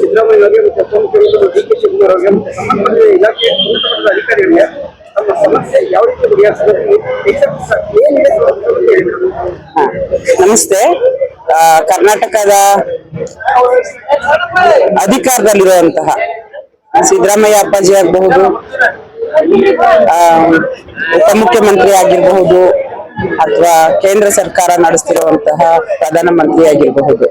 ಸಿದ್ದರಾಮಯ್ಯ ನಮ್ಮ ಸಮಸ್ಯೆ ಯಾವ ರೀತಿ ನಮಸ್ತೆ ಕರ್ನಾಟಕದ ಅಧಿಕಾರದಲ್ಲಿರುವಂತಹ ಸಿದ್ದರಾಮಯ್ಯ ಅಪ್ಪಾಜಿ ಆಗಬಹುದು ಉಪಮುಖ್ಯಮಂತ್ರಿ ಆಗಿರಬಹುದು ಅಥವಾ ಕೇಂದ್ರ ಸರ್ಕಾರ ನಡೆಸ್ತಿರುವಂತಹ ಪ್ರಧಾನಮಂತ್ರಿ ಆಗಿರಬಹುದು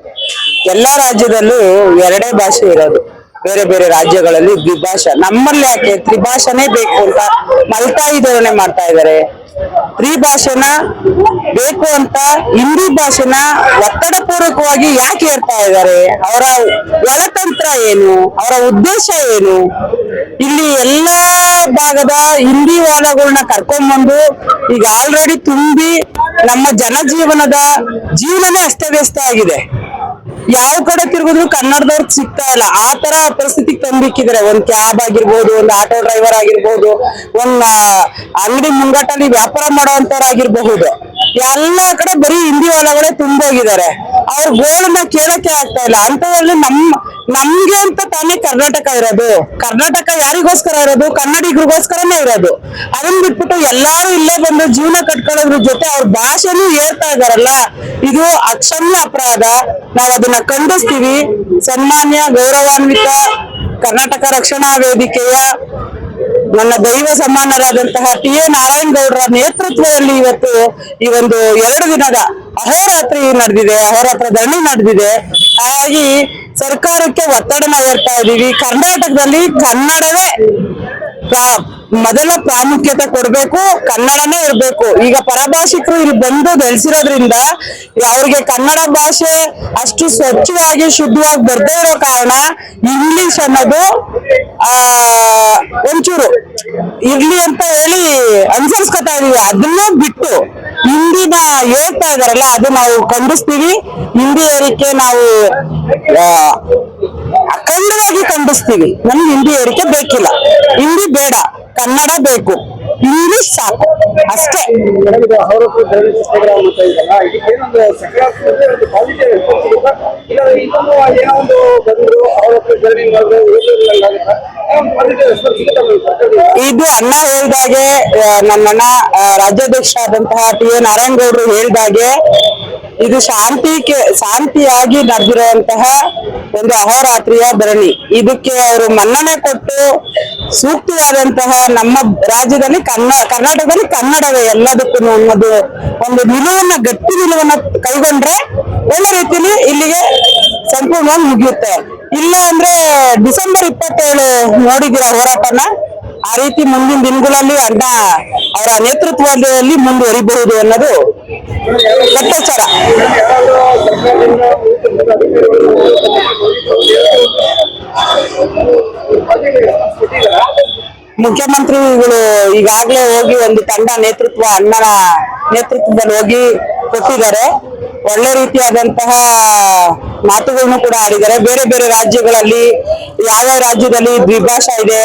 ಎಲ್ಲಾ ರಾಜ್ಯದಲ್ಲೂ ಎರಡೇ ಭಾಷೆ ಇರೋದು. ಬೇರೆ ಬೇರೆ ರಾಜ್ಯಗಳಲ್ಲಿ ದ್ವಿಭಾಷಾ. ನಮ್ಮಲ್ಲಿ ಯಾಕೆ ತ್ರಿಭಾಷೆನೇ ಬೇಕು ಅಂತ ಮಲ್ತಾಯಿ ಧೋರಣೆ ಮಾಡ್ತಾ ಇದ್ದಾರೆ. ತ್ರಿಭಾಷೆನ ಬೇಕು ಅಂತ ಹಿಂದಿ ಭಾಷೆನ ಒತ್ತಡ ಪೂರ್ವಕವಾಗಿ ಯಾಕೆ ಹೇಳ್ತಾ ಇದ್ದಾರೆ? ಅವರ ಒಳತಂತ್ರ ಏನು? ಅವರ ಉದ್ದೇಶ ಏನು? ಇಲ್ಲಿ ಎಲ್ಲಾ ಭಾಗದ ಹಿಂದಿ ವಾದಗಳನ್ನ ಕರ್ಕೊಂಡ್ಬಂದು ಈಗ ಆಲ್ರೆಡಿ ತುಂಬಿ ನಮ್ಮ ಜನಜೀವನದ ಜೀವನನೇ ಅಸ್ತವ್ಯಸ್ತ ಆಗಿದೆ. ಯಾವ ಕಡೆ ತಿರುಗಿದ್ರು ಕನ್ನಡದವ್ರು ಸಿಗ್ತಾ ಇಲ್ಲ. ಆ ತರ ಪರಿಸ್ಥಿತಿಗೆ ತಂದಿಕ್ಕಿದ್ರೆ ಒಂದ್ ಕ್ಯಾಬ್ ಆಗಿರ್ಬೋದು, ಒಂದ್ ಆಟೋ ಡ್ರೈವರ್ ಆಗಿರ್ಬೋದು, ಒಂದ್ ಅಂಗಡಿ ಮುಂಗಟ್ಟಲ್ಲಿ ವ್ಯಾಪಾರ ಮಾಡೋಂಥವ್ರಾಗಿರ್ಬಹುದು ಎಲ್ಲ ಕಡೆ ಬರೀ ಹಿಂದಿ ಒಳಗಡೆ ತುಂಬೋಗಿದ್ದಾರೆ. ಅವ್ರ ಗೋಳನ್ನ ಕೇಳಕ್ಕೆ ಆಗ್ತಾ ಇಲ್ಲ. ಅಂತದ್ರಲ್ಲಿ ನಮ್, ನಮ್ಗೆ ಅಂತ ತಾನೇ ಕರ್ನಾಟಕ ಇರೋದು. ಕರ್ನಾಟಕ ಯಾರಿಗೋಸ್ಕರ ಇರೋದು? ಕನ್ನಡಿಗರಿಗೋಸ್ಕರನೇ ಇರೋದು. ಅದನ್ನ ಬಿಟ್ಬಿಟ್ಟು ಎಲ್ಲಾರು ಇಲ್ಲೇ ಬಂದು ಜೀವನ ಕಟ್ಕೊಳ್ಳೋದ್ರ ಜೊತೆ ಅವ್ರ ಭಾಷೆನೂ ಹೇಳ್ತಾ ಇದಾರಲ್ಲ ಇದು ಅಕ್ಷಮ್ಯ ಅಪರಾಧ. ನಾವು ಅದನ್ನ ಖಂಡಿಸ್ತೀವಿ. ಸನ್ಮಾನ್ಯ ಗೌರವಾನ್ವಿತ ಕರ್ನಾಟಕ ರಕ್ಷಣಾ ವೇದಿಕೆಯ ನನ್ನ ದೈವ ಸಮಾನರಾದಂತಹ ಟಿ ಎ ನಾರಾಯಣ ಗೌಡರ ನೇತೃತ್ವದಲ್ಲಿ ಇವತ್ತು ಈ ಒಂದು ಎರಡು ದಿನದ ಅಹೋರಾತ್ರಿ ನಡೆದಿದೆ, ಅಹೋರಾತ್ರ ಧರಣಿ ನಡೆದಿದೆ. ಹಾಗಾಗಿ ಸರ್ಕಾರಕ್ಕೆ ಒತ್ತಡನ ಹೇರ್ತಾ ಇದೀವಿ ಕರ್ನಾಟಕದಲ್ಲಿ ಕನ್ನಡವೇ ಮೊದಲ ಪ್ರಾಮುಖ್ಯತೆ ಕೊಡ್ಬೇಕು, ಕನ್ನಡನೇ ಇರ್ಬೇಕು. ಈಗ ಪರಭಾಷಿಕರು ಇಲ್ಲಿ ಬಂದು ಬೆಳೆಸಿರೋದ್ರಿಂದ ಅವ್ರಿಗೆ ಕನ್ನಡ ಭಾಷೆ ಅಷ್ಟು ಸ್ವಚ್ಛವಾಗಿ, ಶುದ್ಧವಾಗಿ ಬರ್ದೇ ಇರೋ ಕಾರಣ ಇಂಗ್ಲಿಷ್ ಅನ್ನೋದು, ಆ ಇರ್ಲಿ ಅಂತ ಹೇಳಿ ಅನುಸರಿಸ್ಕೊತಾ ಇದೀವಿ. ಅದನ್ನ ಬಿಟ್ಟು ಹಿಂದಿನ ಹೇಳ್ತಾ ಇದಾರಲ್ಲ, ಅದು ನಾವು ಖಂಡಿಸ್ತೀವಿ. ಹಿಂದಿ ಏರಿಕೆ ನಾವು ಅಖಂಡವಾಗಿ ಖಂಡಿಸ್ತೀವಿ. ನಮ್ಗೆ ಹಿಂದಿ ಏರಿಕೆ ಬೇಕಿಲ್ಲ. ಹಿಂದಿ ಬೇಡ, ಕನ್ನಡ ಬೇಕು. ಇಂಗ್ಲಿಷ್ ಸಾಕು. ಅಷ್ಟೇ. ಇದು ಅಣ್ಣ ಹೇಳ್ದಾಗೆ ನಮ್ಮಣ್ಣ ರಾಜ್ಯಾಧ್ಯಕ್ಷ ಆದಂತಹ ಟಿ ಎ ನಾರಾಯಣಗೌಡರು ಹೇಳ್ದಾಗೆ, ಇದು ಶಾಂತಿ ಶಾಂತಿಯಾಗಿ ನಡೆದಿರುವಂತಹ ಒಂದು ಅಹೋರಾತ್ರಿಯ ಧರಣಿ. ಇದಕ್ಕೆ ಅವರು ಮನ್ನಣೆ ಕೊಟ್ಟು ಸೂಕ್ತವಾದಂತಹ ನಮ್ಮ ರಾಜ್ಯದಲ್ಲಿ ಕನ್ನ ಕರ್ನಾಟಕದಲ್ಲಿ ಕನ್ನಡವೇ ಎಲ್ಲದಕ್ಕೂ ಅನ್ನೋದು ಒಂದು ನಿಲುವನ್ನ, ಗಟ್ಟಿ ನಿಲುವನ್ನ ಕೈಗೊಂಡ್ರೆ ಒಳ್ಳೆ ರೀತಿಯಲ್ಲಿ ಇಲ್ಲಿಗೆ ಸಂಪೂರ್ಣವಾಗಿ ಮುಗಿಯುತ್ತೆ. ಇಲ್ಲ ಅಂದ್ರೆ ಡಿಸೆಂಬರ್ ಇಪ್ಪತ್ತೇಳು ನೋಡಿದ್ದೀರಾ ಹೋರಾಟನ? ಆ ರೀತಿ ಮುಂದಿನ ದಿನಗಳಲ್ಲಿ ಅಡ್ಡ ಅವರ ನೇತೃತ್ವದಲ್ಲಿ ಮುಂದುವರಿಬಹುದು ಅನ್ನೋದು ಲೆಕ್ಕಾಚಾರ. ಮುಖ್ಯಮಂತ್ರಿಗಳು ಈಗಾಗಲೇ ಹೋಗಿ ಒಂದು ತಂಡ ನೇತೃತ್ವ ಅಣ್ಣನ ನೇತೃತ್ವದಲ್ಲಿ ಹೋಗಿ ಕೊಟ್ಟಿದ್ದಾರೆ. ಒಳ್ಳೆ ರೀತಿಯಾದಂತಹ ಮಾತುಗಳನ್ನು ಕೂಡ ಆಡಿದ್ದಾರೆ. ಬೇರೆ ಬೇರೆ ರಾಜ್ಯಗಳಲ್ಲಿ ಯಾವ ರಾಜ್ಯದಲ್ಲಿ ದ್ವಿಭಾಷಾ ಇದೆ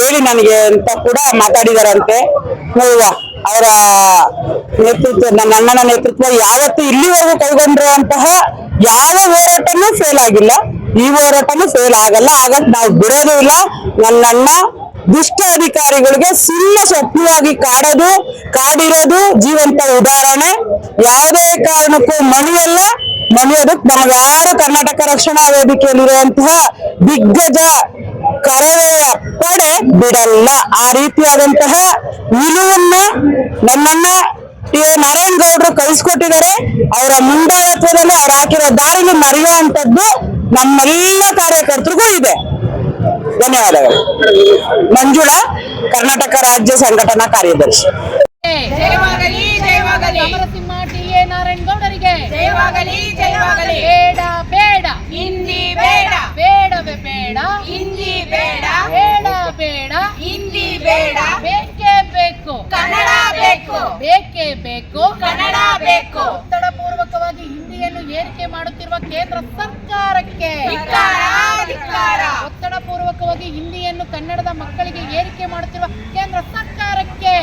ಹೇಳಿ ನನಗೆ ಅಂತ ಕೂಡ ಮಾತಾಡಿದಾರಂತೆ. ನೋಡುವ ಅವರ ನೇತೃತ್ವ, ನಮ್ಮ ಅಣ್ಣನ ನೇತೃತ್ವ ಯಾವತ್ತು ಇಲ್ಲಿವರೆಗೂ ಕೈಗೊಂಡಿರುವಂತಹ ಯಾವ ಹೋರಾಟನೂ ಫೇಲ್ ಆಗಿಲ್ಲ. ಈ ಹೋರಾಟನೂ ಫೇಲ್ ಆಗಲ್ಲ. ಹಾಗಂತ ನಾವು ಬಿಡೋದು ಇಲ್ಲ. ನನ್ನಣ್ಣ ದುಷ್ಟ ಅಧಿಕಾರಿಗಳಿಗೆ ಸಿಂಹ ಸ್ವಪ್ನವಾಗಿ ಕಾಡೋದು, ಕಾಡಿರೋದು ಜೀವಂತ ಉದಾಹರಣೆ. ಯಾವುದೇ ಕಾರಣಕ್ಕೂ ಮಣಿಯಲ್ಲ ಮಣಿಯೋದಕ್ ನಮ್ಗೆ ಯಾರು ಕರ್ನಾಟಕ ರಕ್ಷಣಾ ವೇದಿಕೆಯಲ್ಲಿರುವಂತಹ ದಿಗ್ಗಜ ಕರವೆಯ ಪಡೆ ಬಿಡಲ್ಲ. ಆ ರೀತಿಯಾದಂತಹ ನಿಲುವನ್ನ ನಮ್ಮನ್ನ ಟಿ ಎ ನಾರಾಯಣ ಗೌಡರು ಕಳಿಸ್ಕೊಟ್ಟಿದ್ದಾರೆ. ಅವರ ಮುಂದಾಳತ್ವದಲ್ಲಿ ಅವ್ರು ಹಾಕಿರೋ ದಾರಿಲಿ ನಡೆಯುವಂತದ್ದು ನಮ್ಮೆಲ್ಲ ಕಾರ್ಯಕರ್ತರಿಗೂ ಇದೆ. ಧನ್ಯವಾದಗಳು. ಮಂಜುಳಾ ಕರ್ನಾಟಕ ರಾಜ್ಯ ಸಂಘಟನಾ ಕಾರ್ಯದರ್ಶಿ. ಸಮರಸಿಂಹ ಟಿ ಎ ನಾರಾಯಣಗೌಡರಿಗೆ. ಜಯವಾಗಲಿ ಜಯವಾಗಲಿ. ಬೇಡ ಬೇಡ. ಹಿಂದಿ ಬೇಡ. ಬೇಡವೇ ಬೇಡ. ಹಿಂದಿ ಬೇಡ. ಬೇಡ ಬೇಡ. ಹಿಂದಿ ಬೇಡ. ಬೇಕೇ ಬೇಕು. ಕನ್ನಡ ಬೇಕು. ಬೇಕೇ ಬೇಕು. ಕನ್ನಡ ಬೇಕು. ಒತ್ತಡ ಪೂರ್ವಕವಾಗಿ ಹಿಂದಿಯನ್ನು ಏರಿಕೆ ಮಾಡುತ್ತಿರುವ ಕೇಂದ್ರ ಸರ್ಕಾರಕ್ಕೆ. ಹಾಗಾಗಿ ಹಿಂದಿಯನ್ನು ಕನ್ನಡದ ಮಕ್ಕಳಿಗೆ ಏರಿಕೆ ಮಾಡುತ್ತಿರುವ ಕೇಂದ್ರ ಸರ್ಕಾರಕ್ಕೆ.